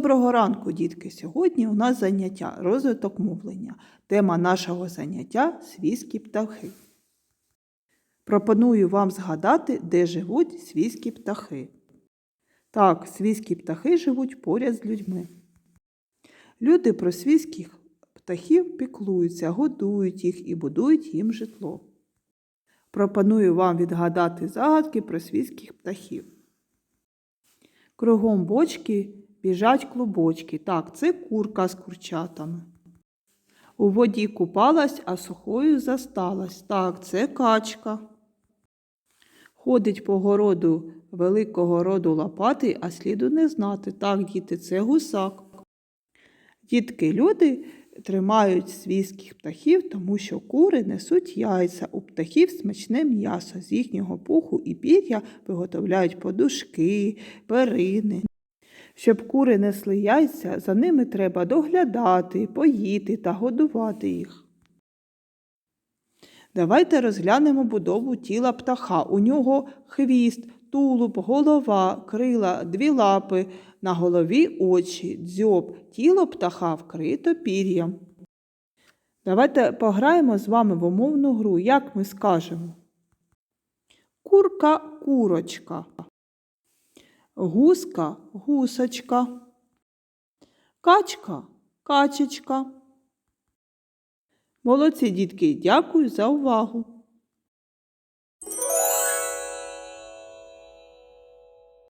Доброго ранку, дітки! Сьогодні у нас заняття розвиток мовлення. Тема нашого заняття свійські птахи. Пропоную вам згадати, де живуть свійські птахи. Так, свійські птахи живуть поряд з людьми. Люди про свійських птахів піклуються, годують їх і будують їм житло. Пропоную вам відгадати загадки про свійських птахів. Кругом бочки біжать клубочки. Так, це курка з курчатами. У воді купалась, а сухою засталась. Так, це качка. Ходить по городу великого роду лопати, а сліду не знати. Так, діти, це гусак. Дітки, люди тримають свійських птахів, тому що кури несуть яйця. У птахів смачне м'ясо. З їхнього пуху і пір'я виготовляють подушки, перини. Щоб кури несли яйця, за ними треба доглядати, поїти та годувати їх. Давайте розглянемо будову тіла птаха. У нього хвіст, тулуб, голова, крила, дві лапи, на голові очі, дзьоб. Тіло птаха вкрито пір'ям. Давайте пограємо з вами в умовну гру, як ми скажемо. Курка курочка. Гуска гусочка. Качка качечка. Молодці, дітки, дякую за увагу.